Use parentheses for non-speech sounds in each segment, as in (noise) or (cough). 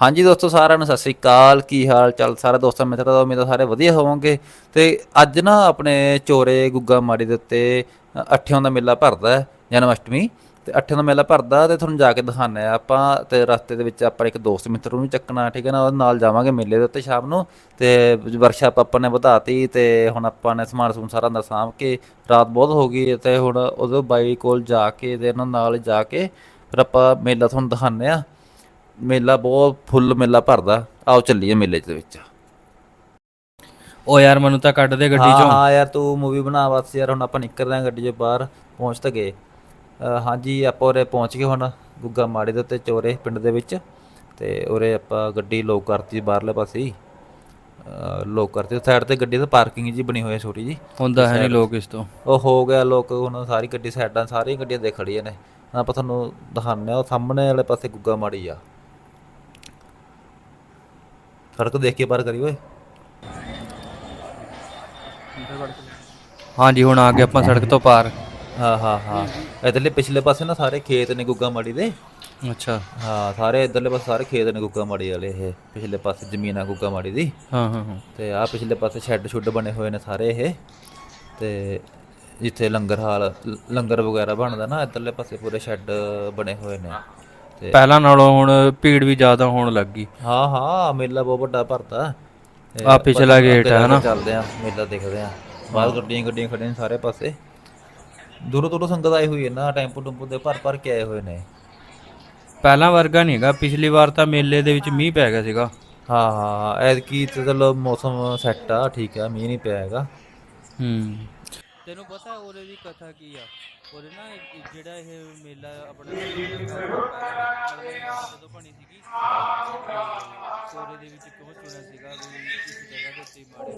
ਹਾਂਜੀ ਦੋਸਤੋ ਸਾਰਿਆਂ ਨੂੰ ਸਤਿ ਸ੍ਰੀ ਅਕਾਲ। ਕੀ ਹਾਲ ਚਾਲ ਸਾਰੇ? ਦੋਸਤਾਂ ਮਿੱਤਰਾਂ ਦਾ ਉਮੀਦ ਆ ਸਾਰੇ ਵਧੀਆ ਹੋਵੋਗੇ। ਤੇ ਅੱਜ ਨਾ ਆਪਣੇ ਚੋਰੇ ਗੁੱਗਾ ਮਾੜੀ ਦੇ ਉੱਤੇ ਅ, ਅੱਠਿਆਂ ਦਾ ਮੇਲਾ ਭਰਦਾ ਹੈ ਜਨਮ ਅਸ਼ਟਮੀ ਤੇ ਅੱਠਿਆਂ ਦਾ ਮੇਲਾ ਭਰਦਾ ਤੇ ਤੁਹਾਨੂੰ ਜਾ ਕੇ ਦਿਖਾਉਂਦੇ ਆ ਆਪਾਂ। ਤੇ ਰਸਤੇ ਦੇ ਵਿੱਚ ਆਪਾਂ ਇੱਕ ਦੋਸਤ ਮਿੱਤਰ ਨੂੰ ਚੱਕਣਾ ਠੀਕ ਹੈ ਨਾ? ਉਹਦੇ ਨਾਲ ਜਾਵਾਂਗੇ ਮੇਲੇ ਦੇ ਉੱਤੇ ਸ਼ਾਮ ਨੂੰ। ਤੇ ਵਰਕਸ਼ਾਪ ਆਪਾਂ ਨੇ ਵਧਾਤੀ ਤੇ ਹੁਣ ਆਪਾਂ ਨੇ ਸਮਾਨ ਸਮੂਨ ਸਾਰਾ ਅੰਦਰ ਸਾਂਭ ਕੇ ਰਾਤ ਬਹੁਤ ਹੋ ਗਈ ਤੇ ਹੁਣ ਉਹਦੇ ਬਾਈ ਕੋਲ ਜਾ ਕੇ ਤੇ ਇਹਨਾਂ ਨਾਲ ਜਾ ਕੇ ਫਿਰ ਆਪਾਂ ਮੇਲਾ ਤੁਹਾਨੂੰ ਦਿਖਾਉਂਦੇ ਆ ਮੇਲਾ ਬਹੁਤ ਫੁੱਲ ਮੇਲਾ ਭਰਦਾ। ਆਓ ਚੱਲੀਏ ਮੇਲੇ ਦੇ ਵਿੱਚ। ਓ ਯਾਰ ਮੈਨੂੰ ਤਾਂ ਕੱਢ ਦੇ ਗੱਡੀ ਹਾਂ ਚੋਂ। ਹਾਂ ਯਾਰ ਤੂੰ ਮੂਵੀ ਬਣਾ ਬਸ ਯਾਰ ਹੁਣ ਆਪਾਂ ਨਿਕਲਦੇ ਆਂ ਗੱਡੀ 'ਚੋਂ ਬਾਹਰ ਪਹੁੰਚ ਤਾਂ ਗਏ। ਅ, ਹਾਂਜੀ ਆਪਾਂ ਉਰੇ ਪਹੁੰਚ ਗਏ ਹੁਣ ਗੁੱਗਾ ਮਾੜੀ ਦੇ ਉੱਤੇ ਚੋਰੇ ਪਿੰਡ ਦੇ ਵਿੱਚ। ਤੇ ਉਰੇ ਆਪਾਂ ਗੱਡੀ ਲੋਕ ਕਰਤੀ ਬਾਹਰਲੇ ਪਾਸੇ ਹੀ। ਲੋਕ ਕਰਤੀ ਸਾਈਡ ਤੇ ਗੱਡੀ ਤੇ ਪਾਰਕਿੰਗ ਜੀ ਬਣੀ ਹੋਈ ਹੈ ਛੋਟੀ ਜੀ ਹੁੰਦਾ ਹੈ ਨਹੀਂ ਲੋਕ ਇਸ ਤੋਂ। ਉਹ ਹੋ ਗਿਆ ਲੋਕ ਹੁਣ ਸਾਰੀ ਗੱਡੀ ਸਾਈਡਾਂ ਸਾਰੀਆਂ ਗੱਡੀਆਂ ਦੇ ਖੜੀਆਂ ਨੇ। ਹੁਣ ਆਪਾਂ ਤੁਹਾਨੂੰ ਦਿਖਾਉਂਦੇ ਆ ਉਹ ਸਾਹਮਣੇ ਵਾਲੇ ਪਾਸੇ ਗੁੱਗਾ ਮਾੜੀ ਆ। ਸੜਕ ਦੇਖ ਕੇ ਪਾਰ ਕਰੀ ਓਏ। ਹਾਂਜੀ ਹੁਣ ਆ ਗਏ ਆਪਾਂ ਸੜਕ ਤੋਂ ਪਾਰ। ਹਾਂ ਹਾਂ ਹਾਂ। ਇਧਰਲੇ ਪਿਛਲੇ ਪਾਸੇ ਨਾ ਸਾਰੇ ਖੇਤ ਨੇ ਗੁੱਗਾ ਮਾੜੀ ਦੇ। ਅੱਛਾ। ਹਾਂ ਸਾਰੇ ਇਧਰਲੇ ਪਾਸੇ ਸਾਰੇ ਖੇਤ ਨੇ ਗੁੱਗਾ ਮਾੜੀ ਵਾਲੇ ਇਹ। ਪਿਛਲੇ ਪਾਸੇ ਜ਼ਮੀਨ ਆ ਗੁੱਗਾ ਮਾੜੀ ਦੀ। ਹਾਂ ਹਾਂ ਹਾਂ। ਤੇ ਆ ਪਿਛਲੇ ਪਾਸੇ ਸ਼ੈੱਡ ਸ਼ੁੱਡ ਬਣੇ ਹੋਏ ਨੇ ਸਾਰੇ ਇਹ। ਤੇ ਜਿੱਥੇ ਲੰਗਰ ਹਾਲ ਲੰਗਰ ਵਗੈਰਾ ਬਣਦਾ ਨਾ ਇਧਰਲੇ ਪਾਸੇ ਪੂਰੇ ਸ਼ੈੱਡ ਬਣੇ ਹੋਏ ਨੇ। ਤੇ ਪਹਿਲਾਂ ਨਾਲੋਂ ਹੁਣ ਭੀੜ ਵੀ ਜ਼ਿਆਦਾ ਹੋਣ ਲੱਗ ਗਈ। ਹਾਂ ਹਾਂ ਮੇਲਾ ਬਹੁਤ ਵੱਡਾ ਭਰਤਾ ਆਹ ਪਿਛਲਾ ਗੇਟ ਹੈ ਅੱਗੇ ਨਾ? ਚੱਲਦੇ ਆ ਮੇਲਾ ਦੇਖਦੇ ਆ ਬਾਹਰ ਗੱਡੀਆਂ ਗੱਡੀਆਂ ਖੜੀਆਂ ਨੇ ਸਾਰੇ ਪਾਸੇ। ਦੂਰੋਂ ਦੂਰੋਂ ਸੰਗਤ ਆਈ ਹੋਈ ਹੈ ਨਾ ਟੈਂਪੂ ਟੁੰਪੂ ਦੇ ਭਰ ਭਰ ਕੇ ਆਏ ਹੋਏ ਨੇ। ਪਹਿਲਾਂ ਵਰਗਾ ਨਹੀਂ ਹੈਗਾ ਪਿਛਲੀ ਵਾਰ ਤਾਂ ਮੇਲੇ ਦੇ ਵਿੱਚ ਮੀਂਹ ਪੈ ਗਿਆ ਸੀਗਾ। ਹਾਂ ਹਾਂ ਐਤਕੀ ਤੇ ਚਲੋ ਮੌਸਮ ਸੈੱਟ ਆ ਠੀਕ ਆ ਮੀਂਹ ਨਹੀਂ ਪਿਆ ਹੈਗਾ। ਹੂੰ। ਤੈਨੂੰ ਪਤਾ ਉਹਦੇ ਦੀ ਕਥਾ ਕੀ ਆ? ਉਹਦੇ ਨਾ ਜਿਹੜਾ ਇਹ ਮੇਲਾ ਆਪਣਾ ਜਦੋਂ ਬਣੀ ਸੀਗੀ ਕੋਰੇ ਦੇ ਵਿੱਚ ਕਿਉਂ ਚੁਣਿਆ ਸੀਗਾ ਵੀ ਇਸ ਜਗ੍ਹਾ ਦੇ ਉੱਤੇ ਮਾੜੇ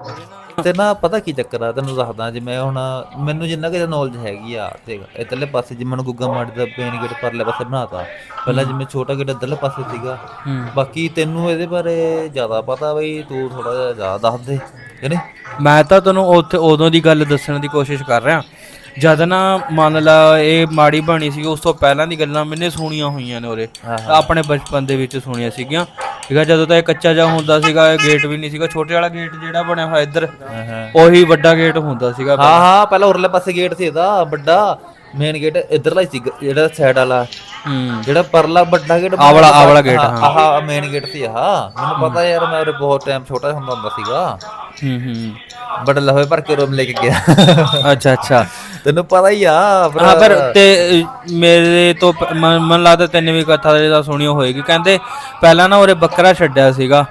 ਬਣੇ ਨਾ ਤੇ ਨਾ ਪਤਾ ਕੀ ਚੱਕਰ ਆ ਤੈਨੂੰ ਦੱਸਦਾ ਜਿਵੇਂ ਹੁਣ ਮੈਨੂੰ ਜਿੰਨਾ ਕਿ ਨੌਲੇਜ ਹੈਗੀ ਆ ਤੇ ਇਧਰਲੇ ਪਾਸੇ ਜਿਵੇਂ ਹੁਣ ਗੁੱਗਾ ਮਾੜੀ ਦਾ ਪੇਨ ਗੇਟ ਪਰਲੇ ਪਾਸੇ ਬਣਾਤਾ ਪਹਿਲਾਂ ਜਿਵੇਂ ਛੋਟਾ ਗੇਟ ਇਧਰਲੇ ਪਾਸੇ ਸੀਗਾ। ਬਾਕੀ ਤੈਨੂੰ ਇਹਦੇ ਬਾਰੇ ਜ਼ਿਆਦਾ ਪਤਾ ਬਈ ਤੂੰ ਥੋੜਾ ਜਿਹਾ ਜ਼ਿਆਦਾ ਦੱਸ ਦੇ ਕਿ ਨਹੀਂ? ਮੈਂ ਤਾਂ ਤੈਨੂੰ ਉੱਥੇ ਉਦੋਂ ਦੀ ਗੱਲ ਦੱਸਣ ਦੀ ਕੋਸ਼ਿਸ਼ ਕਰ ਰਿਹਾ। ਜਦ ਨਾ ਮੰਨ ਲਾ ਇਹ ਮਾੜੀ ਬਣੀ ਸੀ ਉਸ ਤੋਂ ਪਹਿਲਾਂ ਦੀ ਗੱਲਾਂ ਮੈਨੇ ਸੁਣੀਆਂ ਹੋਈਆਂ ਨੇ ਉਰੇ। ਆਪਣੇ ਬਚਪਨ ਦੇ ਵਿੱਚ ਸੁਣੀਆਂ ਸੀਗੀਆਂ। ਠੀਕ ਆ ਜਦੋਂ ਤਾਂ ਇਹ ਕੱਚਾ ਜਿਹਾ ਹੁੰਦਾ ਸੀਗਾ ਇਹ ਗੇਟ ਵੀ ਨਹੀਂ ਸੀਗਾ ਛੋਟੇ ਵਾਲਾ ਗੇਟ ਜਿਹੜਾ ਬਣਿਆ ਹੋਇਆ ਇੱਧਰ ਉਹੀ ਵੱਡਾ ਗੇਟ ਹੁੰਦਾ ਸੀਗਾ ਹਾਂ ਹਾਂ ਪਹਿਲਾਂ ਉਰਲੇ ਪਾਸੇ ਗੇਟ ਸੀ ਇਹਦਾ ਵੱਡਾ। ਮੇਨ ਗੇਟ ਇਧਰਲਾ ਸੀ ਜਿਹੜਾ ਸਾਈਡ ਵਾਲਾ। ਹੂੰ। ਜਿਹੜਾ ਪਰਲਾ ਵੱਡਾ ਗੇਟ ਆਹ ਵਾਲਾ- ਆਹ ਵਾਲਾ ਗੇਟ, ਹਾਂ। ਆਹ ਮੇਨ ਗੇਟ ਸੀ ਆਹ। ਮੈਨੂੰ ਪਤਾ ਯਾਰ ਮੈਂ ਉਰੇ ਬਹੁਤ ਟਾਈਮ ਛੋਟਾ ਹੁੰਦਾ ਹੁੰਦਾ ਸੀਗਾ। ਹੂੰ ਬੜਾ ਲਹੋਏ ਭਰ ਕੇ ਰੂਮ ਲੈ ਕੇ ਗਿਆ। ਅੱਛਾ ਅੱਛਾ। ਤੈਨੂੰ ਪਤਾ ਹੀ ਆ ਹਾਂ ਪਰ ਤੇ ਮੇਰੇ ਤੋਂ ਮਨ ਲੱਗਦਾ ਤੈਨੇ ਵੀ ਕਥਾ ਜਿਹਦਾ ਸੁਣੀ ਹੋਏਗੀ। ਕਹਿੰਦੇ ਪਹਿਲਾਂ ਨਾ ਉਰੇ ਬੱਕਰਾ ਛੱਡਿਆ ਸੀਗਾ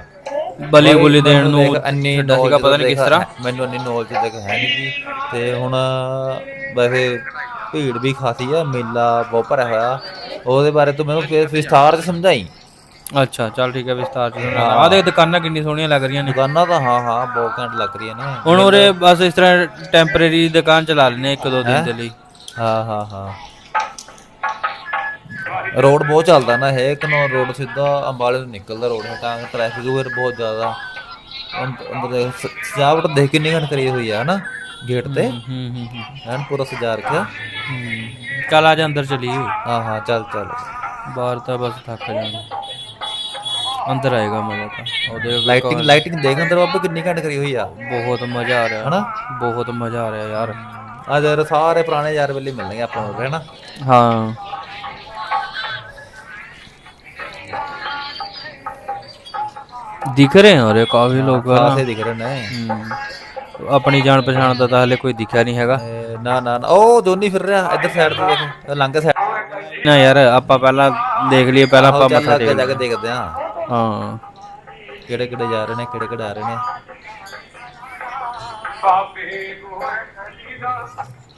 ਬਲੀ ਬੁਲੀ ਦੇਣ ਨੂੰ ਛੱਡਿਆ ਸੀਗਾ ਪਤਾ ਨਹੀਂ ਕਿਸ ਤਰ੍ਹਾਂ। ਮੈਨੂੰ ਇੰਨੀ ਨੌਲੇਜ ਦੇਖ ਹੈ ਨਹੀਂ ਜੀ। ਤੇ ਹੁਣ ਵੈਸੇ ਭੀੜ ਵੀ ਖਾਸੀ ਆ ਮੇਲਾ ਬਹੁਤ ਭਰਿਆ ਹੋਇਆ। ਉਹਦੇ ਬਾਰੇ ਤੂੰ ਮੈਨੂੰ ਫਿਰ ਵਿਸਥਾਰ ਚ ਸਮਝਾਈ। ਅੱਛਾ ਚੱਲ ਠੀਕ ਹੈ ਵਿਸਤਾਰ ਸੁਣਾ ਆ ਦੇਖ ਦੁਕਾਨਾਂ ਕਿੰਨੀ ਸੋਹਣੀਆਂ ਲੱਗ ਰਹੀਆਂ ਨੇ। ਦੁਕਾਨਾਂ ਤਾਂ ਹਾਂ ਹਾਂ ਬਹੁਤ ਘੈਂਟ ਲੱਗ ਰਹੀਆਂ ਨੇ। ਹੁਣ ਉਰੇ ਬਸ ਇਸ ਤਰ੍ਹਾਂ ਟੈਂਪਰੇਰੀ ਦੁਕਾਨ ਚਲਾ ਲੈਨੇ ਇੱਕ ਦੋ ਦਿਨ ਦੇ ਲਈ। ਹਾਂ ਹਾਂ ਹਾਂ। ਰੋਡ ਬਹੁਤ ਚੱਲਦਾ ਨਾ ਹੈ ਕਿਨੋ ਰੋਡ ਸਿੱਧਾ ਅੰਬਾਲੇ ਤੋਂ ਨਿਕਲਦਾ ਰੋਡ ਹੈ ਤਾਂ ਟ੍ਰੈਫਿਕ ਵੀ ਬਹੁਤ ਜ਼ਿਆਦਾ। ਅੰਦ- ਅੰਦਰ ਸਜਾਵਟ ਦੇਖ ਕਿੰਨੀ ਘਣ ਕਰੀ ਹੋਈ ਆ ਨਾ ਗੇਟ ਤੇ। ਹੂੰ ਹੂੰ ਹੂੰ। ਐਨ ਪੂਰਾ ਸਜਾ ਰੱਖਿਆ। ਹੂੰ। ਚੱਲ ਆ ਜਾ ਅੰਦਰ ਚਲੀਏ। ਹਾਂ ਹਾਂ ਚੱਲ ਚੱਲ। ਬਾਹਰ ਤਾਂ ਬਸ ਥੱਕ ਜਾਣਾ। ਅੰਦਰ ਆਏਗਾ ਮਜ਼ਾ ਤਾਂ। ਉਹਦੇ ਲਾਈਟਿੰਗ ਲਾਈਟਿੰਗ ਦੇਖ ਅੰਦਰ ਬਾਬਾ ਕਿੰਨੀ ਘੰਟ ਕਰੀ ਹੋਈ ਆ। ਬਹੁਤ ਮਜ਼ਾ ਆ ਰਿਹਾ। ਹਨਾ? ਬਹੁਤ ਮਜ਼ਾ ਆ ਰਿਹਾ ਯਾਰ। ਆ ਯਾਰ ਸਾਰੇ ਪੁਰਾਣੇ ਯਾਰ ਵੇਲੇ ਮਿਲਣਗੇ ਆਪਾਂ ਨੂੰ ਹੈਨਾ? ਹਾਂ। ਦਿਖ ਰਹੇ ਹਨ ਔਰ ਕਾਫੀ ਲੋਕ। ਖਾਸੇ ਦਿਖ ਰਹੇ ਨੇ। ਆਪਣੀ ਜਾਣ ਪਛਾਣ ਦਾ ਤਾਂ ਹਲੇ ਕੋਈ ਦਿਖਿਆ ਨਹੀਂ ਹੈਗਾ। ਨਾ ਨਾ ਨਾ, ਉਹ ਦੋਨੀ ਫਿਰ ਰਿਹਾ ਇੱਧਰ ਸਾਈਡ ਤੇ ਦੇਖ। ਲੰਘ ਸਾਈਡ ਨਾ ਯਾਰ ਆਪਾਂ ਪਹਿਲਾਂ ਦੇਖ ਲਈਏ ਪਹਿਲਾਂ ਆਪਾਂ ਮੱਥਾ ਟੇਕ ਜਾ ਕੇ ਦੇਖਦੇ ਆ ਹਾਂ। ਕਿਹੜੇ ਕਿਹੜੇ ਜਾ ਰਹੇ ਨੇ ਕਿਹੜੇ ਕਿਹੜੇ ਆ ਰਹੇ ਨੇ?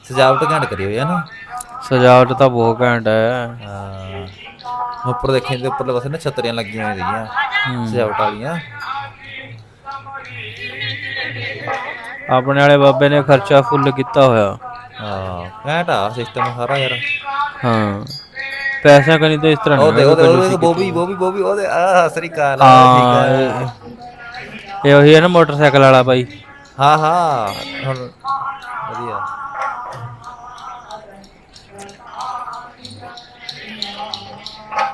ਸਜਾਵਟ ਘੰਟ ਕਰੀ ਹੋਈ ਹੈ ਨਾ? ਸਜਾਵਟ ਤਾਂ ਬਹੁਤ ਘੈਂਟ ਹੈ। ਹਾਂ। ਉੱਪਰ ਦੇਖੇ ਤੇ ਉੱਪਰਲੇ ਪਾਸੇ ਨਾ ਛਤਰੀਆਂ ਲੱਗੀਆਂ ਹੋਈਆਂ ਸੀਗੀਆਂ ਸਜਾਵਟ ਵਾਲੀਆਂ। ਆਪਣੇ ਵਾਲੇ ਬਾਬੇ ਨੇ ਖਰਚਾ ਫੁੱਲ ਕੀਤਾ ਹੋਇਆ। ਹਾਂ ਘੈਂਟ ਆ ਸਿਸਟਮ ਸਾਰਾ ਯਾਰ। ਹਾਂ। ਪੈਸਾ ਕਨੀ ਤਾਂ ਇਸ ਤਰ੍ਹਾਂ ਨਹੀਂ ਦੇਖੋ ਬੋਬੀ ਬੋਬੀ ਬੋਬੀ ਉਹਦੇ ਆ ਸ੍ਰੀ ਅਕਾਲ ਹਾਂ ਠੀਕ ਆ। ਇਹ- ਇਹ ਉਹੀ ਹੈ ਨਾ ਮੋਟਰਸਾਈਕਲ ਵਾਲਾ ਬਾਈ। ਹਾਂ ਹਾਂ ਹੁਣ ਵਧੀਆ।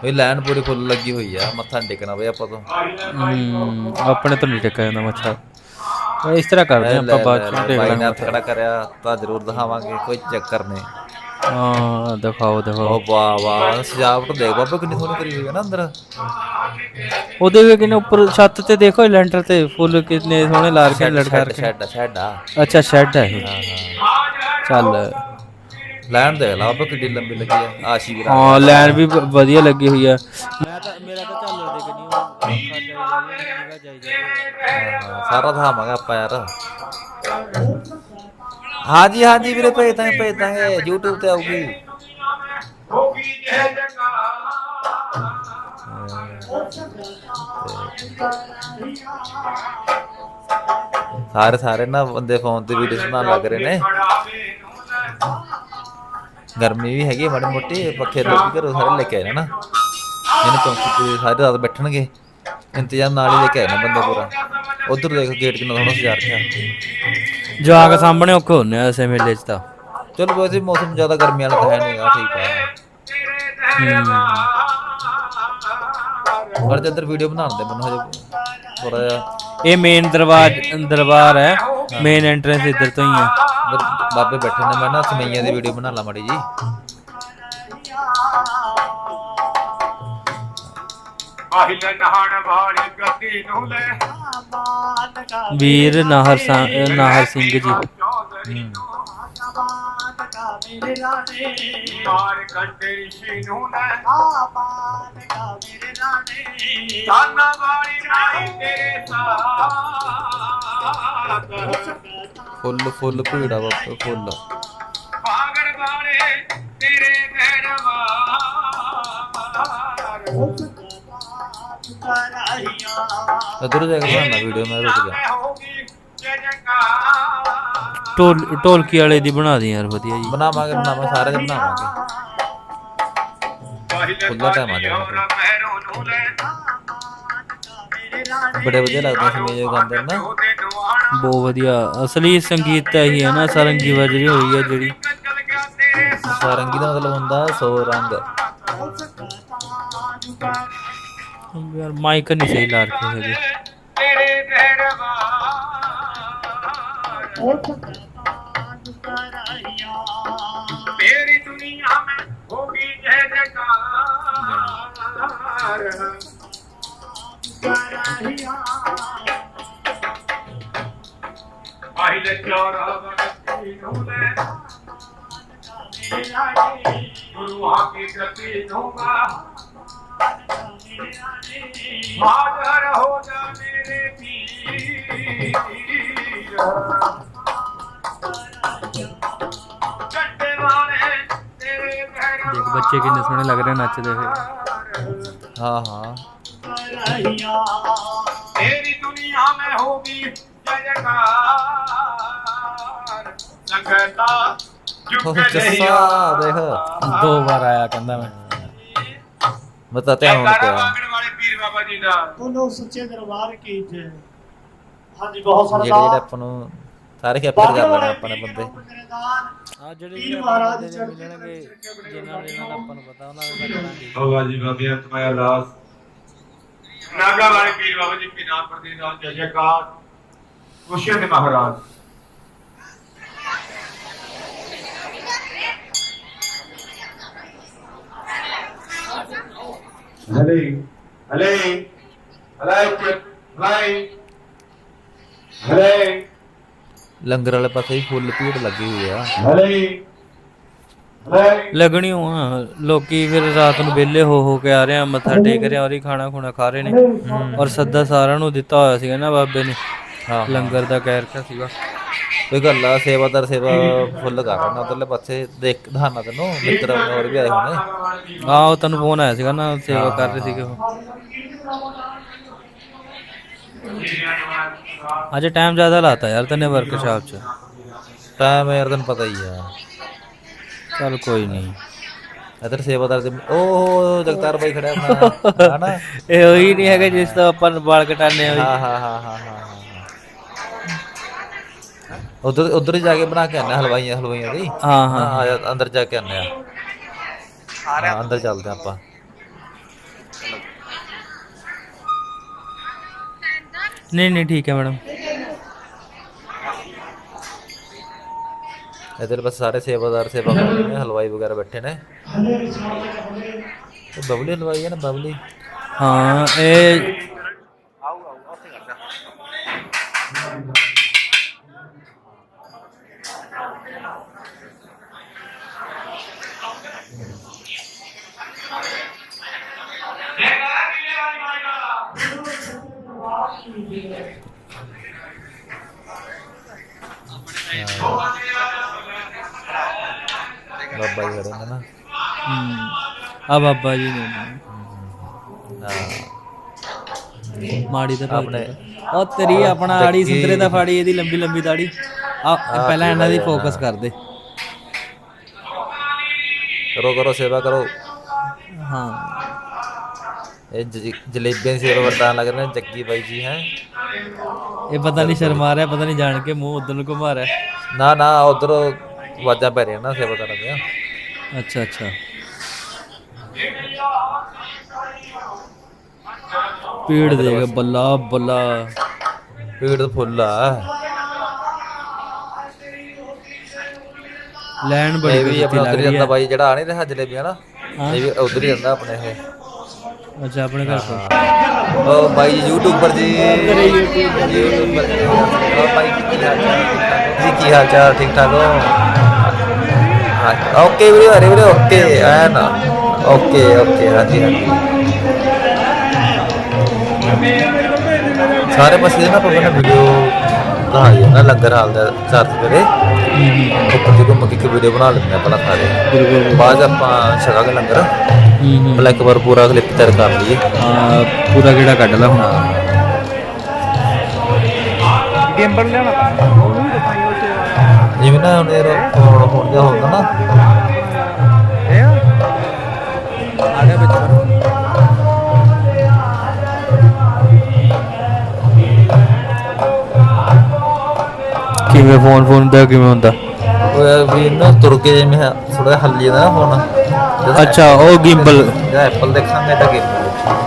ਇਹ ਲਾਈਨ ਪੂਰੀ ਫੁੱਲ ਲੱਗੀ ਹੋਈ ਆ ਮੱਥਾ ਨੀ ਟੇਕਣਾ ਬਈ ਆਪਾਂ ਤੋਂ। ਹਮ, ਆਪਣੇ ਤੋਂ ਨਹੀਂ ਟਿਕਿਆ ਜਾਂਦਾ ਮੱਛਾ ਤਾਂ ਇਸ ਤਰ੍ਹਾਂ ਕਰਦੇ ਹਾਂ ਆਪਾਂ ਬਾਅਦ ਚ ਟੇਕ ਬਾਈ ਨੇ ਲਾਂਗੇ ਹੱਥ ਖੜਾ ਕਰਿਆ ਤਾਂ ਜ਼ਰੂਰ ਦਿਖਾਵਾਂਗੇ ਕੋਈ ਚੱਕਰ ਨਹੀਂ। ਹਾਂ ਦਿਖਾਓ ਦਿਖਾਓ। ਵਾਹ ਵਾਹ ਸਜਾਵਟ ਦੇਖ ਬਾਬਾ ਕਿੰਨੀ ਸੋਹਣੀ ਕਰੀ ਹੋਈ ਹੈ ਨਾ ਅੰਦਰ। ਉਹਦੇ ਵੀ ਕਿਨੇ ਉੱਪਰ ਛੱਤ ਤੇ ਦੇਖੋ ਲੈਂਟਰ ਤੇ ਫੁੱਲ ਕਿੰਨੇ ਸੋਹਣੇ ਲਾ ਕੇ ਲਟਕਾ ਸ਼ੈਡ ਰੱਖੇ। ਸ਼ੈਡ ਸ਼ੈਡ ਆ ਅੱਛਾ ਸ਼ੈਡ ਹੈ ਇਹ। ਚੱਲ। ਲਾਈਨ ਦੇਖ ਲਾ ਬਾਬਾ ਕਿੱਡੀ ਲੰਬੀ ਲੱਗੀ ਆ ਆਸ਼ੀ ਵੀਰਾ ਹਾਂ ਲੈਨ ਵੀ ਵ- ਵਧੀਆ ਲੱਗੀ ਹੋਈ ਆ ਮੈਂ ਤਾਂ ਮੇਰਾ ਤਾਂ ਝਾਲਰ ਦੇ ਕਿ ਨਹੀਂ ਉਹ ਨਿਗਾ ਜਾਈ। ਹਾਂ, ਹਾਂ, ਸਾਰਾ ਦਿਖਾਵਾਂਗੇ ਆਪਾਂ ਯਾਰ। ਹਾਂਜੀ ਹਾਂਜੀ ਵੀਰੇ ਭੇਜ ਦਾਂਗੇ ਭੇਜ ਦਾਂਗੇ YouTube ਤੇ ਆਊਗੀ। ਸਾਰੇ ਸਾਰੇ ਨਾ ਬੰਦੇ ਫੋਨ ਤੇ ਵੀਡੀਓ ਬਣਾਉਣ ਲੱਗ ਰਹੇ ਨੇ। ਗਰਮੀ ਵੀ ਹੈਗੀ ਮਾੜੀ ਮੋਟੀ, ਪੱਖੇ ਲੋਕੀ ਘਰੋਂ ਸਾਰੇ ਲੈ ਕੇ ਆਏ ਨੇ ਨਾ। ਇਹਨੂੰ ਚੌਂਕੀ ਤੇ ਸਾਰੀ ਰਾਤ ਬੈਠਣਗੇ। ਇੰਤਜ਼ਾਮ ਨਾਲ ਹੀ ਲੈ ਕੇ ਆਏ ਨਾ ਬੰਦਾ ਪੂਰਾ। ਉਧਰ ਦੇਖੋ, ਗੇਟ ਕਿੰਨਾ ਸੋਹਣਾ ਸਜਾ ਰੱਖਿਆ। ਜਾ ਕੇ ਸਾਹਮਣੇ ਔਖੇ ਹੁੰਨੇ ਆ ਐਸੇ ਮੇਲੇ 'ਚ ਤਾਂ। ਚਲੋ ਵੈਸੇ ਮੌਸਮ ਜ਼ਿਆਦਾ ਗਰਮੀ ਵਾਲਾ ਤਾਂ ਹੈ ਨਹੀਂ ਗਾ ਠੀਕ ਆ। ਪਰ ਜਦ ਵੀਡੀਓ ਬਣਾਉਂਦੇ ਮੈਨੂੰ ਹਜੇ ਥੋੜਾ ਜਿਹਾ। ਇਹ ਮੇਨ ਦਰਬਾਰ ਦਰਬਾਰ ਹੈ ਮੇਨ ਐਂਟਰੈਂਸ ਇੱਧਰ ਤੋਂ ਹੀ ਹੈ। ਬਾਬੇ ਬੈਠੇ ਨੇ ਮੈਂ ਨਾ ਸਮਈਆਂ ਦੀ ਵੀਡੀਓ ਬਣਾ ਲਾ ਮਾੜੀ ਜੀ। আহিਲ ਨਹਾਣ ਵਾਲੀ ਗੱਦੀ ਨੂੰ ਲੈ। ਵੀਰ ਨਾਹਰ ਸਾ- ਨਾਹਰ ਸਿੰਘ ਜੀ। ਮਾਰ ਕੰਡੇ ਰਿਸ਼ੀ ਨੂੰ ਲੈ। ਤਾਨਾ ਵਾਲੀ ਨਹੀਂ ਤੇਰੇ ਸਾਥ। ਫੁੱਲ ਫੁੱਲ ਭੀੜਾ ਬਾਬਾ ਫੁੱਲ। ਪਾਗੜ ਵਾਲੇ ਤੇਰੇ ਭੈਣਵਾ ਇਧਰ ਜਾ ਕੇ ਬਣਾਉਣਾ ਵੀਡੀਓ ਮੈਂ ਰੁਕ ਜੈਕਾਰ ਢੋਲ ਢੋਲਕੀ ਵਾਲੇ ਦੀ ਬਣਾ ਦੀ ਯਾਰ ਵਧੀਆ ਜੀ। ਬਣਾਵਾਂਗੇ ਬਣਾਵਾਂਗੇ ਸਾਰੇ ਦੇ ਬਣਾਵਾਂਗੇ। ਖੁੱਲਾ ਟਾਈਮ ਆ ਜਾਣਾ ਬੜੇ ਵਧੀਆ ਲੱਗਦੇ ਸੀ ਮੇਰੇ ਗਾਉਂਦੇ ਨੇ ਨਾ। ਬਹੁਤ ਵਧੀਆ। ਅਸਲੀ ਸੰਗੀਤ ਤਾਂ ਇਹੀ ਹੈ ਨਾ ਸਰੰਗੀ ਵਜਰੀ ਹੋਈ ਹੈ ਜਿਹੜੀ। ਸਾਰੰਗੀ ਦਾ ਮਤਲਬ ਹੁੰਦਾ ਸੋ ਰੰਗ। ਯਾਰ ਮਾਈਕ ਨਹੀਂ ਸਹੀ ਲਾ ਰੱਖੇ ਹੈਗੇ ਤੇਰੇ ਪਹਿਰਵਾ ਮੇਰੀ ਦੁਨੀਆ ਮੈਂ ਹੋਗੀ ਜੈ ਜੈਕਾਰ ਆਹਿਲ ਚੋਰਾ ਵਗਤੀ ਨੂੰ ਲੈ ਗੁਰੂ ਹਕੀਕਤੀ ਨੂੰਗਾ ਹਾਜ਼ਰ ਹੋ ਜਾ ਮੇਰੇ ਪੀਰ। ਕੱਟੇ ਵਾਲੇ ਤੇਰੇ ਭੈਣ ਦੇਖ ਬੱਚੇ ਕਿੰਨੇ ਸੋਹਣੇ ਲੱਗ ਰਹੇ ਨੱਚਦੇ ਹੋਏ। ਹਾਂ ਹਾਂ। ਤੇਰੀ ਦੁਨੀਆ ਮੈਂ ਹੋਗੀ ਜੈ ਜੈਕਾਰ। ਸੰਗਤਾ ਉਹ ਝੁਕ ਜੱਸਾ ਦੇਖ। ਦੋ ਵਾਰ ਆਇਆ ਕਹਿੰਦਾ ਮੈਂ। ਮੈਂ ਤਾਂ ਧਿਆਨ ਜੈਕਾਰਾ ਪਿਆ ਵਾਗਣ ਵਾਲੇ ਪੀਰ ਬਾਬਾ ਜੀ ਦਾ। ਬੋਲੋ ਸੱਚੇ ਦਰਬਾਰ ਕੀ ਜੈ? ਹਾਂਜੀ ਬਹੁਤ ਸਾਰਾ ਜਿਹੜੇ ਜਿਹੜੇ ਆਪਾਂ ਨੂੰ ਸਾਰੇ ਕੈਪਚਰ ਕਰ ਲੈਣੇ ਆਪਾਂ ਨੇ ਬੰਦੇ। ਆ ਜਿਹੜੇ ਪੀਰ ਮਹਾਰਾਜ ਦੀ ਚੜ੍ਹਦੀ ਮਿਲਣਗੇ ਜਿਨ੍ਹਾਂ ਦੇ ਨਾਲ ਆਪਾਂ ਨੂੰ ਪਤਾ ਉਹਨਾਂ ਦਾ ਕਰਾਂਗੇ। ਬਾਬਾ ਜੀ ਬਾਬੇ ਤੁਮਾਇਆ ਲਾਸ ਨਾਗਾ ਵਾਲੇ ਪੀਰ ਬਾਬਾ ਜੀ ਪੀਰਾਂ ਪ੍ਰਤੀ ਦਾ ਜੈ ਜੈਕਾਰ। ਖੁਸ਼ੀਆਂ ਦੇ ਮਹਾਰਾਜ। ਲੰਗਰ ਵਾਲੇ ਪਾਸੇ ਹੀ ਫੁੱਲ ਭੀੜ ਲੱਗੀ ਹੋਈ ਆ। ਹਲੇ ਲੱਗਣੀ ਹੋ ਆ ਲੋਕੀ ਫਿਰ ਰਾਤ ਨੂੰ ਵਿਹਲੇ ਹੋ ਹੋ ਕੇ ਆ ਰਹੇ ਆ ਮੱਥਾ ਟੇਕ ਰਹੇ ਆ ਔਰ ਹੀ ਖਾਣਾ ਖੁਣਾ ਖਾ ਰਹੇ ਨੇ। ਔਰ ਸੱਦਾ ਸਾਰਿਆਂ ਨੂੰ ਦਿੱਤਾ ਹੋਇਆ ਸੀਗਾ ਨਾ ਬਾਬੇ ਨੇ। ਹਾਂ ਲੰਗਰ ਦਾ ਕਹਿ ਰੱਖਿਆ ਸੀਗਾ। ਕੋਈ ਗੱਲ ਆ ਸੇਵਾਦਾਰ ਸੇਵਾ ਫੁੱਲ ਕਰ ਰਹੇ ਨੇ ਉਧਰਲੇ ਪਾਸੇ ਦੇਖ ਦਿਖਾਣਾ ਤੈਨੂੰ ਮਿੱਤਰ ਹੋਰ ਵੀ ਆਏ ਹੋਣੇ। ਆ ਉਹ ਤੁਹਾਨੂੰ ਫੋਨ ਆਇਆ ਸੀਗਾ ਨਾ ਸੇਵਾ ਕਰ ਰਹੇ ਸੀਗੇ ਉਹ। ਅੱਜ ਟਾਈਮ ਜ਼ਿਆਦਾ ਲਾਤਾ ਯਾਰ ਤੈਨੇ ਵਰਕਸ਼ਾਪ 'ਚ। ਟਾਈਮ ਯਾਰ ਤੈਨੂੰ ਪਤਾ ਹੀ ਆ। ਚੱਲ ਕੋਈ ਨਹੀਂ। ਇਧਰ ਸੇਵਾਦਾਰ ਦੇ ਉਹ ਜਗਤਾਰ ਬਾਈ ਖੜਿਆ ਆਪਣਾ ਹਨਾ (laughs) ਇਹ ਉਹੀ ਨਹੀਂ ਹੈਗਾ ਜਿਸ ਤੋਂ ਆਪਾਂ ਵਾਲ ਕਟਾਣੇ ਆ ਹਾਂ ਹਾਂ ਹਾਂ ਹਾਂ ਹਾਂ। ਉਧਰ ਉਧਰ ਜਾ ਕੇ ਬਣਾ ਕੇ ਆਨੇ ਹਲਵਾਈਆਂ ਹਲਵਾਈਆਂ ਦੀ। ਹਾਂ ਹਾਂ ਆ ਅੰਦਰ ਜਾ ਕੇ ਆਨੇ ਆ ਅੰਦਰ ਚੱਲਦੇ ਆਪਾਂ। ਨਹੀਂ ਨਹੀਂ ਠੀਕ ਹੈ ਮੈਡਮ। ਇਧਰ ਬਸ ਸਾਰੇ ਸੇਵਾਦਾਰ ਸੇਵਾ ਕਰ ਰਹੇ ਨੇ ਹਲਵਾਈ ਵਗੈਰਾ ਬੈਠੇ ਨੇ। ਬਬਲੀ ਹਲਵਾਈ ਹੈ ਨਾ ਬਬਲੀ? ਹਾਂ ਇਹ ਬਾਬਾ ਜੀ ਖੜੇ ਨੇ। ਆ ਬਾਬਾ ਜੀ ਨੇ। ਮਾੜੀ ਦਾ ਆਪਣੇ- ਉਹ ਤੇਰੀ ਆਪਣਾ ਆੜੀ ਸਿੰਦਰੇ ਦਾ ਫਾੜੀ ਇਹਦੀ ਲੰਬੀ ਲੰਬੀ ਦਾੜੀ। ਆ ਪਹਿਲਾਂ ਇਹਨਾਂ ਦੀ ਫੋਕਸ ਕਰਦੇ ਕਰੋ ਕਰੋ ਸੇਵਾ ਕਰੋ। ਹਾਂ। ਇਹ ਜਲੇਬੀਆਂ ਦੀ ਸੇਵਾ ਵਰਤਾਨ ਲੱਗ ਰਹੇ ਨੇ ਜੱਗੀ ਬਾਈ ਜੀ ਹੈ। ਇਹ ਪਤਾ ਨਹੀਂ ਸ਼ਰਮਾ ਰਿਹਾ ਪਤਾ ਨਹੀਂ ਜਾਣ ਕੇ ਮੂੰਹ ਉਧਰ ਨੂੰ ਘੁਮਾ ਰਿਹਾ। ਨਾ ਨਾ ਉਧਰ ਪੈ ਰਹੀਆਂ ਨਾ ਸੇਵਾ ਕਰਨ ਦੀਆਂ। ਅੱਛਾ ਅੱਛਾ। ਪੀੜ ਦੇਗਾ ਬੱਲਾ ਬੱਲਾ। ਤਾਂ ਫੁੱਲ ਆ। ਲੈਣ ਬੜੀ ਇਹ ਵੀ ਆਪਣਾ ਉਧਰ ਜਾਂਦਾ ਬਾਈ ਜਿਹੜਾ ਆ ਨਹੀਂ ਰਿਹਾ ਜਲੇਬੀਆਂ ਨਾ। ਇਹ ਵੀ ਉਧਰ ਹੀ ਜਾਂਦਾ ਆਪਣੇ ਇਹ। ਅੱਛਾ ਆਪਣੇ ਘਰ ਕੋਲ। ਉਹ ਬਾਈ ਜੀ ਯੂਟਿਊਬਰ ਜੀ। ਯੂਟਿਊਬਰ ਜੀ। ਬਾਈ ਕੀ ਹਾਲ ਚਾਲ? ਜੀ ਕੀ ਹਾਲ ਚਾਲ? ਠੀਕ ਠਾਕ ਹੋ? ਹਾਂ ਓਕੇ ਵੀਰੇ ਹਰੇ ਵੀਰੇ ਓਕੇ ਐ ਨਾ। ਓਕੇ ਓਕੇ ਹਾਂਜੀ ਹਾਂਜੀ। ਸਾਰੇ ਪਾਸੇ ਨਾ ਪਵਨ ਵੀਡੀਓ ਬਣਾਈ ਹੈ ਨਾ ਲੰਗਰ ਹਾਲ ਦਾ ਚਾਰ ਸਵੇਰੇ। ਉੱਪਰ ਦੀ ਘੁੰਮ ਕੇ ਵੀਡੀਓ ਬਣਾ ਲੈਂਦੇ ਆਪਾਂ ਸਾਰੇ। ਬਾਅਦ 'ਚ ਆਪਾਂ ਛਕਾਂਗੇ ਲੰਗਰ। ਹੂੰ ਹੂੰ। ਪਹਿਲਾਂ ਇੱਕ ਵਾਰ ਪੂਰਾ ਕਲਿੱਪ ਤਿਆਰ ਕਰ ਲਈਏ। ਆ ਪੂਰਾ ਕਿਹੜਾ ਕੱਢ ਲਾ ਹੁਣ। ਜਿਵੇਂ ਨਾ ਹੁਣ ਇਹ ਹੁਣ ਹੁਣ ਜਿਹਾ ਹੁੰਦਾ ਨਾ ਆ ਗਿਆ ਵਿੱਚ ਕਿਵੇਂ ਫੋਨ ਫੋਨ ਦਾ ਕਿਵੇਂ ਹੁੰਦਾ? ਉਹ ਵੀ ਨਾ ਤੁਰ ਕੇ ਜਿਵੇਂ ਥੋੜਾ ਹੱਲੀ ਜਾਂਦਾ ਫੋਨ ਅੱਛਾ ਉਹ ਗਿੰਬਲ ਜਾਂ ਐਪਲ ਦੇਖਾਂਗੇ ਤਾਂ ਗਿੰਬਲ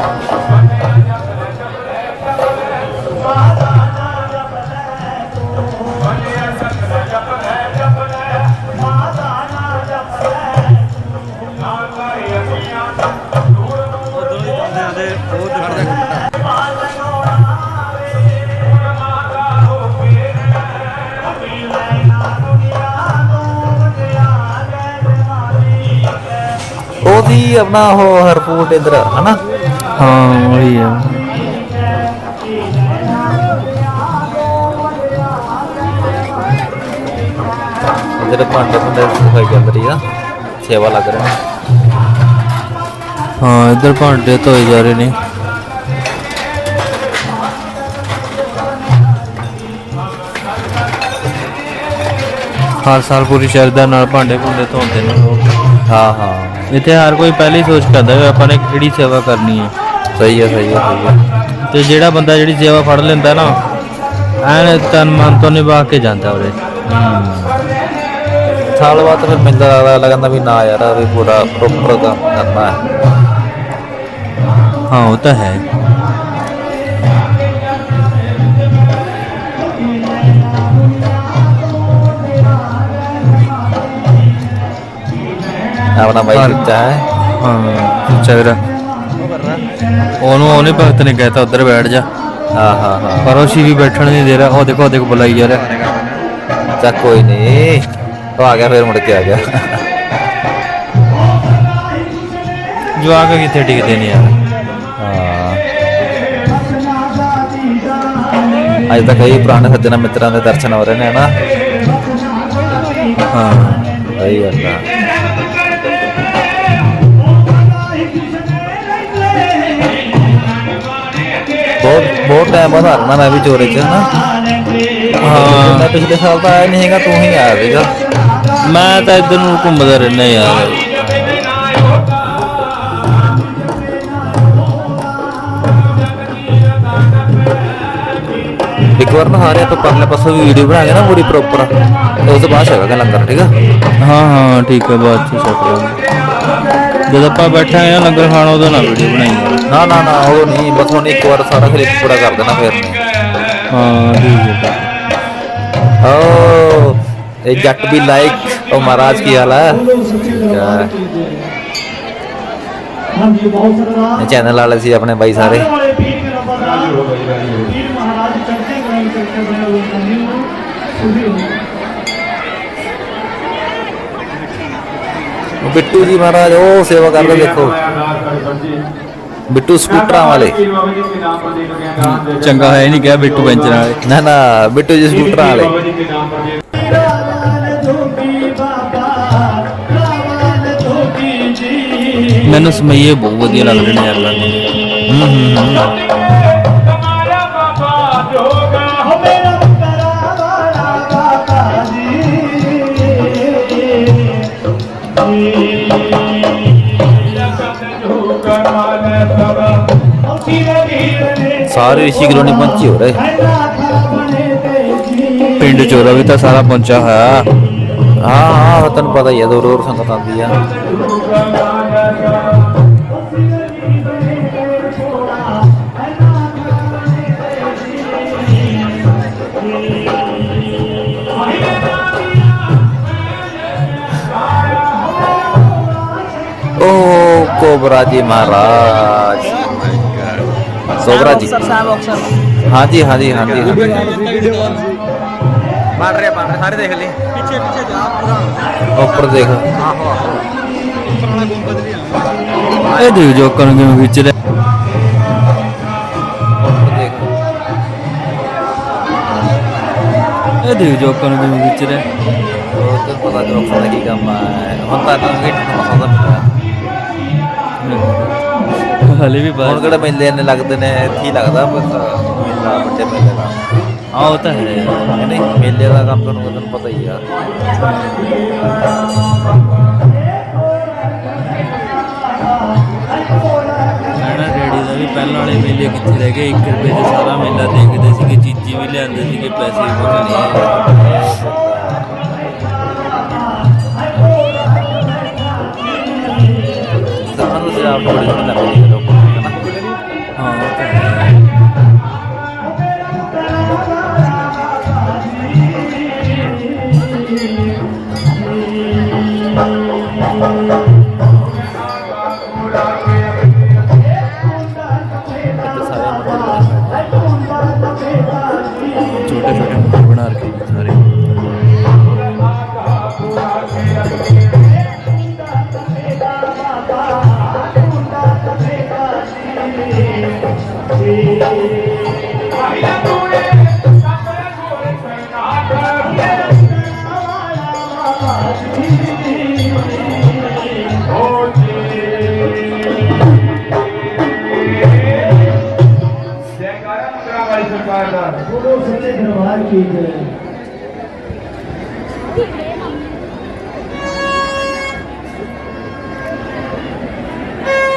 ਉਹਦੀ ਆਪਣਾ ਉਹ ਹਰਪੂਟ ਇਧਰ ਹਨਾ? ਹਾਂ ਉਹੀ ਹੈ ਜਿਹੜੇ ਭਾਂਡੇ ਭੁੰਡੇ ਸਫ਼ਾਈ ਚੱਲ ਰਹੀ ਆ ਸੇਵਾ ਲੱਗ ਰਹੀ ਹੈ ਹਾਂ ਇੱਧਰ ਭਾਂਡੇ ਧੋਏ ਜਾ ਰਹੇ ਨੇ। ਹਰ ਸਾਲ ਪੂਰੀ ਸ਼ਰਧਾ ਨਾਲ ਭਾਂਡੇ ਭੁੰਡੇ ਧੋਂਦੇ ਨੇ ਲੋਕ। ਹਾਂ ਹਾਂ। ਇੱਥੇ ਹਰ ਕੋਈ ਪਹਿਲੇ ਹੀ ਸੋਚ ਕਰਦਾ ਵੀ ਆਪਾਂ ਨੇ ਕਿਹੜੀ ਸੇਵਾ ਕਰਨੀ ਹੈ। ਸਹੀ ਹੈ ਸਹੀ ਹੈ ਸਹੀ ਹੈ। ਤੇ ਜਿਹੜਾ ਬੰਦਾ ਜਿਹੜੀ ਸੇਵਾ ਫੜ ਲੈਂਦਾ ਨਾ ਐਨ ਤਨ ਮਨ ਤੋਂ ਨਿਭਾ ਕੇ ਜਾਂਦਾ ਉਰੇ। ਸਾਲ ਬਾਅਦ ਫਿਰ ਮਿਲਦਾ ਲੱਗਦਾ ਲੱਗਦਾ ਵੀ ਨਾ ਯਾਰ ਵੀ ਪੂਰਾ ਪ੍ਰੋਪਰ ਕੰਮ ਕਰਨਾ ਹੈ। ਹਾਂ ਉਹ ਤਾਂ ਹੈ। ਆਪਣਾ ਬਾਈ ਦਿੱਤਾ ਹੈ। ਹਾਂ ਚਾਹੀਦਾ ਉਹਨੂੰ ਉਹਨੇ ਭਗਤ ਨੇ ਕਹਿਤਾ ਉੱਧਰ ਬੈਠ ਜਾ। ਹਾਂ ਹਾਂ ਹਾਂ। ਪਰ ਉਹ ਸ਼ੀਰੀ ਬੈਠਣ ਨਹੀਂ ਦੇ ਰਿਹਾ। ਉਹ ਦੇਖੋ ਉਹ ਦੇਖੋ ਬੁਲਾਈ ਜਾ ਰਿਹਾ। ਚੱਲ ਕੋਈ ਨਹੀਂ ਉਹ ਆ ਗਿਆ ਫਿਰ ਮੁੜ ਕੇ ਆ ਗਿਆ। ਜਵਾਕ ਕਿੱਥੇ ਟਿਕਦੇ ਨੇ ਯਾਰ? ਹਾਂ। ਅੱਜ ਤੱਕ ਕਈ ਪੁਰਾਣੇ ਸੱਜਣਾ ਮਿੱਤਰਾਂ ਦੇ ਦਰਸ਼ਨ ਹੋ ਰਹੇ ਨੇ ਹਨਾ? ਹਾਂ। ਸਹੀ ਗੱਲ ਆ। ਬਹੁਤ ਟਾਈਮ ਬਾਅਦ ਆਣਾ ਮੈਂ ਵੀ ਚੋਰੇ ਚ ਹਨਾ? ਹਾਂ। ਮੈਂ ਪਿਛਲੇ ਸਾਲ ਤਾਂ ਆਇਆ ਨਹੀਂ ਹੈਗਾ ਤੂੰ ਹੀ ਆਇਆ ਸੀਗਾ ਮੈਂ ਤਾਂ ਇੱਧਰ ਨੂੰ ਘੁੰਮਦਾ ਰਹਿਣਾ ਯਾਰ। ਇੱਕ ਵਾਰ ਨਾ ਹਾਰੇ ਆਪਾਂ ਪਰਲੇ ਪਾਸੋਂ ਵੀ ਵੀਡੀਓ ਬਣਾ ਕੇ ਨਾ ਪੂਰੀ ਪ੍ਰੋਪਰ ਤੇ ਉਸ ਤੋਂ ਬਾਅਦ ਛਕਾਂਗੇ ਲੰਗਰ ਠੀਕ ਆ? ਹਾਂ ਹਾਂ ਠੀਕ ਹੈ ਬਾਤ ਚ ਛਕ ਜਦ ਆਪਾਂ ਬੈਠਾਂਗੇ ਨਾ ਲੰਗਰ ਖਾਣ ਉਦੋਂ ਨਾ ਵੀਡੀਓ ਬਣਾਈ ਨਾ ਨਾ ਨਾ ਉਹ ਨਹੀਂ ਬਸ ਹੁਣ ਇੱਕ ਵਾਰ ਸਾਰਾ ਫਿਰ ਪੂਰਾ ਕਰ ਦੇਣਾ ਫਿਰ ਨੇ ਹਾਂ ਠੀਕ ਹੈ। ਓ ਇਹ ਜੱਟ ਵੀ ਲਾਈਕ ਓ ਮਹਾਰਾਜ ਕੀ ਹਾਲ ਹੈ ਹਾਂਜੀ ਚੈਨਲ ਵਾਲੇ ਸੀ ਆਪਣੇ ਬਾਈ ਸਾਰੇ। ਬਿੱਟੂ ਜੀ ਮਹਾਰਾਜ ਉਹ ਸੇਵਾ ਕਰਦੇ ਦੇਖੋ। ਬਿੱਟੂ ਸਕੂਟਰਾਂ ਵਾਲੇ। ਚੰਗਾ ਹੈ ਨਹੀਂ ਕਿਹਾ ਬਿੱਟੂ ਬੈਂਚਰ ਵਾਲੇ ਨਾ ਨਾ ਬਿੱਟੂ ਜੀ ਸਕੂਟਰਾਂ ਵਾਲੇ। ਮੈਨੂੰ ਸਮਈਏ ਬਹੁਤ ਵਧੀਆ ਲੱਗਦੇ ਨੇ ਯਾਰ ਲੱਗਦੇ ਹੂੰ ਹੂੰ ਹੂੰ। ਸਾਰੇ ਏਸੀ ਕਲੋਨੀ ਪਹੁੰਚੀ ਹੋ ਰਹੇ। ਪਿੰਡ ਚੋਰਾ ਵੀ ਤਾਂ ਸਾਰਾ ਪਹੁੰਚਾ ਹੋਇਆ। ਹਾਂ ਹਾਂ ਤੁਹਾਨੂੰ ਪਤਾ ਹੀ ਆ ਦੂਰ ਦੂਰ ਸੰਗਤ ਆਉਂਦੀ ਆ ਉਹ ਕੋਬਰਾ ਜੀ ਮਹਾਰਾਜ। ਕੋਬਰਾ ਜੀ। ਮਹਾਰਾਜ ਕੋਬਰਾ ਜੀ ਹਾਂਜੀ ਹਾਂਜੀ ਹਾਂਜੀ ਹਾਂਜੀ। ਬਣ ਰਿਹਾ ਬਣ ਰਿਹਾ ਸਾਰੇ ਦੇਖ ਲੈ ਉੱਪਰ ਦੇਖ। ਇਹ ਦੇਖ ਨੂੰ ਕਿਵੇਂ ਖਿੱਚ ਰਿਹਾ। ਉੱਪਰ ਦੇਖ ਇਹ ਦੇਖ ਨੂੰ ਕਿਵੇਂ ਖਿੱਚ ਰਿਹਾ। ਉਹ ਤੇ ਪਤਾ ਨਹੀਂ ਉੱਪਰ ਦਾ ਕੀ ਕੰਮ ਆ। ਹੁਣ ਤਾਂ ਨਾ ਹਿੱਟ ਨੂੰ ਮਸਾਂ ਦਾ ਮਿਲਿਆ। ਹਲੇ ਵੀ ਹੁਣ ਬਾਹਰ ਕਿਹੜੇ ਮੇਲੇ ਨੇ ਲੱਗਦੇ ਨੇ ਇੱਥੇ ਹੀ ਲੱਗਦਾ ਬਸ ਮੇਲਾ ਵੱਡੇ ਮੇਲੇ ਦਾ। ਹਾਂ ਉਹ ਤਾਂ ਹੈ। ਨਹੀਂ? ਮੇਲੇ ਦਾ ਕੰਮ ਤੁਹਾਨੂੰ ਤੁਹਾਨੂੰ ਪਤਾ ਹੀ ਆ। ਮੈਨਾਂ ਡੈਡੀ ਦਾ ਵੀ ਪਹਿਲਾਂ ਵਾਲੇ ਮੇਲੇ ਕਿੱਥੇ ਰਹਿ ਗਏ 1 ਰੁਪਏ ਦੇ ਸਾਰਾ ਮੇਲਾ ਦੇਖਦੇ ਸੀਗੇ ਚੀਜ਼ੀ ਵੀ ਲਿਆਂਦੇ ਸੀਗੇ ਪੈਸੇ ਵੀ ਸਮਾਂ ਤੋਂ ਜਿਹੜਾ ਬੜੀ ਬੜੀ ਲੱਗਦੀ ਹੈ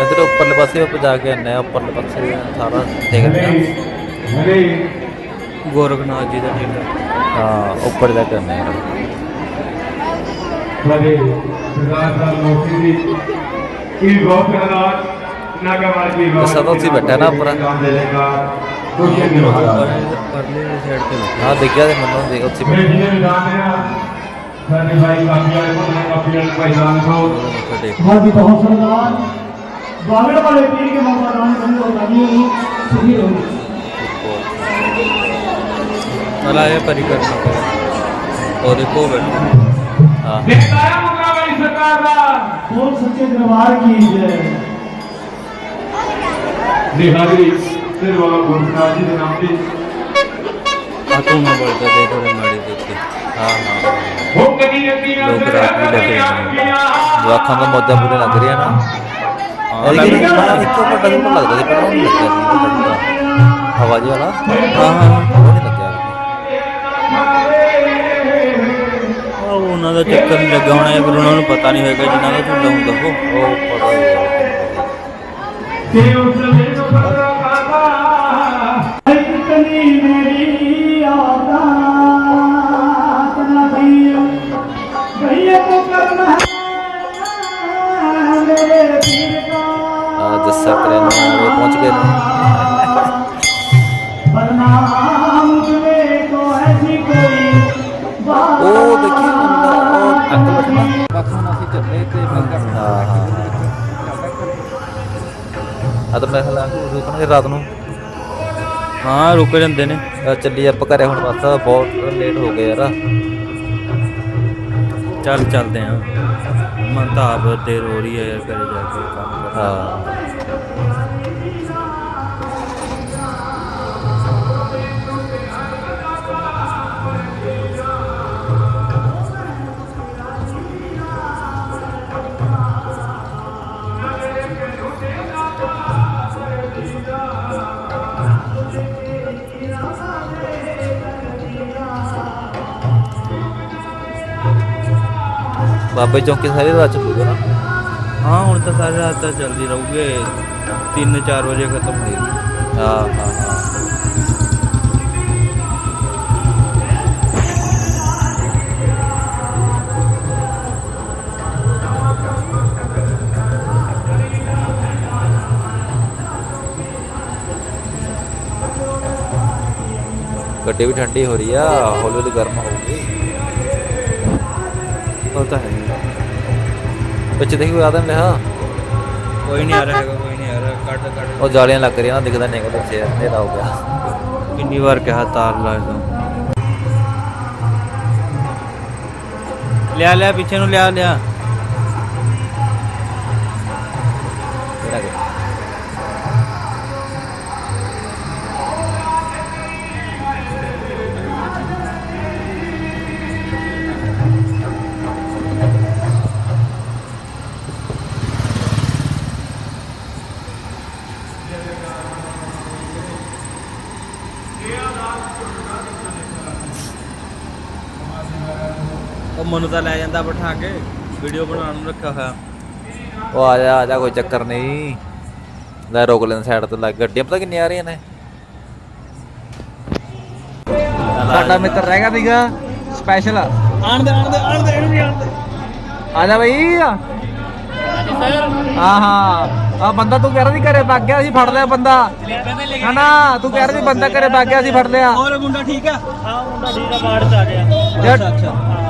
ਇਧਰ ਉੱਪਰਲੇ ਪਾਸੇ ਆਪਾਂ ਜਾ ਕੇ ਆਨੇ ਆ ਉੱਪਰਲੇ ਪਾਸੇ ਸਾਰਾ ਦੇਖਦੇ ਆ ਗੋਰਖਨਾਥ ਜੀ ਦਾ ਟਿੰਡ ਹਾਂ ਉੱਪਰ ਜਾ ਕੇ ਆਨੇ ਆ ਲਗੇ ਮੋਤੀ ਜੀ ਕੀ ਗੋਰਖਨਾਥ ਨਾਗਵਾਲ ਜੀ ਸਦਾ ਸੀ ਬੈਠਾ ਨਾ ਉੱਪਰ ਪਰਲੇ ਸਾਈਡ ਤੇ ਹਾਂ ਦੇਖਿਆ ਤੇ ਮੈਨੂੰ ਦੇਖ ਉੱਥੇ ਸਾਡੇ ਭਾਈ ਕਾਪੀਆਂ ਕੋਲ ਕਾਪੀਆਂ ਭਾਈ ਜਾਨ ਕੋ ਹਾਂ ਬਹੁਤ ਸਰਦਾਰ ग्वालियर वाले पीर के मौका दान बंद और बनिए ही सुखी रहोगे मलाया परिक्रमा करो और देखो बैठो हां बेकाया मौका वाली सरकार का बोल सच्चे दरबार की जय निहारी फिर वाला गुरुनाथ जी के नाम पे आतो ना बोलता देखो रे माड़ी देखते हां हां लोग रात भी लगे हैं जो आँखों का मुद्दा बुरे लग रहा है ना ਹਾਂ। ਮੈਂ ਇੱਕੋ ਪੱਟਾ ਨੂੰ ਲੱਗਦਾ ਸੀ ਪਰ ਉਹ ਨਹੀਂ ਲੱਗਿਆ ਸੀ ਪਤਾ ਨਹੀਂ ਕਿਉਂ। ਹਵਾ ਜਿਹਾ ਵਾਲਾ? ਹਾਂ ਹਾਂ। ਉਹ ਨਹੀਂ ਲੱਗਿਆ ਆਹ ਉਹਨਾਂ ਦਾ ਚੱਕਰ ਨਹੀਂ ਲੱਗਾ ਹੋਣਾ ਇਹ ਫਿਰ ਉਹਨਾਂ ਨੂੰ ਪਤਾ ਨਹੀਂ ਹੋਏਗਾ ਜਿਨ੍ਹਾਂ ਦਾ ਝੁੱਲਾ ਹੁੰਦਾ ਉਹ। ਉਹ ਪਤਾ ਨਹੀਂ ਲੱਗਿਆ। ਤੇ ਉਸ ਦਿਨ ਪਤਾ ਕਾਦਾ ਹੈ ਕਿਤਨੀ ਮੇਰੀ ਤਾਂ ਮੈਂ ਖਲਾ ਰੁਕਣਗੇ ਰਾਤ ਨੂੰ। ਹਾਂ ਰੁਕ ਜਾਂਦੇ ਨੇ। ਚੱਲੀ ਆਪਾਂ ਘਰੇ ਹੁਣ ਬਸ ਬਹੁਤ ਲੇਟ ਹੋ ਗਏ ਯਾਰ। ਚੱਲ ਚੱਲਦੇ ਆ। ਮਨ ਤਾਂ ਆਪ ਦੇਰ ਹੋ ਰਹੀ ਹੈ ਯਾਰ ਘਰੇ ਜਾ ਕੇ ਕੰਮ ਕਰ ਹਾਂ। ਬਾਬੇ ਚੌਂਕੀ ਸਾਰੇ ਰਾਤ ਚੱਲੂਗਾ ਨਾ? ਹਾਂ ਹੁਣ ਤਾਂ ਸਾਰੀ ਰਾਤ ਤਾਂ ਚੱਲਦੀ ਰਹੂਗੇ 3-4 ਵਜੇ ਖਤਮ ਹੋਏਗੀ ਹਾਂ ਹਾਂ ਹਾਂ। ਗੱਡੀ ਵੀ ਠੰਡੀ ਹੋ ਰਹੀ ਆ ਹੌਲੀ ਹੌਲੀ ਗਰਮ ਹੋਊਗੀ। ਉਹ ਤਾਂ ਹੈ। ਪਿੱਛੇ ਦੇਖੀ ਕੋਈ ਆਦਮ ਲਿਆ ਕੋਈ ਨਹੀਂ ਆ ਰਿਹਾ ਹੈਗਾ ਕੋਈ ਨਹੀਂ ਆ ਰਿਹਾ। ਕੱਢ ਕੱਢ ਉਹ ਜਾਲੀਆਂ ਲੱਗ ਰਹੀਆਂ ਨਾ ਦਿਖਦਾ ਨਹੀਂ ਹੈਗਾ ਪਿੱਛੇ ਹਨੇਰਾ ਹੋ ਗਿਆ। ਕਿੰਨੀ ਵਾਰ ਕਿਹਾ ਤਾਰ ਲਾ ਦੋ ਲਿਆ ਲਿਆ ਪਿੱਛੇ ਨੂੰ ਲਿਆ ਲਿਆ। ਉਹ ਮਨੂੰ ਤਾਂ ਲੈ ਜਾਂਦਾ ਬਿਠਾ ਕੇ ਵੀਡੀਓ ਬਣਾਉਣ ਨੂੰ ਰੱਖਿਆ ਹੋਇਆ। ਉਹ ਆ ਜਾ ਆ ਜਾ ਕੋਈ ਚੱਕਰ ਨਹੀਂ। ਲੈ ਰੋਕ ਲੈਣ ਸਾਈਡ ਤੇ ਲੱਗ ਗੱਡੀਆਂ ਪਤਾ ਕਿੰਨੀਆਂ ਆ ਰਹੀਆਂ ਨੇ? ਸਾਡਾ ਮਿੱਤਰ ਰਹਿ ਗਿਆ ਸੀਗਾ ਸਪੈਸ਼ਲ ਆਣ ਦੇ ਆਣ ਦੇ ਆਣ ਦੇ ਇਹਨੂੰ ਵੀ ਆਣ ਦੇ। ਆ ਜਾ ਬਈ। ਹਾਂ ਹਾਂ। ਆ ਬੰਦਾ ਤੂੰ ਕਹਿ ਰਿਹਾ ਸੀ ਘਰੇ ਵਗ ਗਿਆ ਸੀ ਫੜ ਲਿਆ ਬੰਦਾ। ਹਨਾ ਤੂੰ ਕਹਿ ਰਿਹਾ ਸੀ ਬੰਦਾ ਘਰੇ ਵਗ ਗਿਆ ਸੀ ਫੜ ਲਿਆ। ਹੋਰ ਮੁੰਡਾ ਠੀਕ ਆ? ਹਾਂ ਮੁੰਡਾ ਠੀਕ ਆ ਬਾੜ ਚ ਆ ਗਿਆ। ਅੱਛਾ ਅੱਛਾ।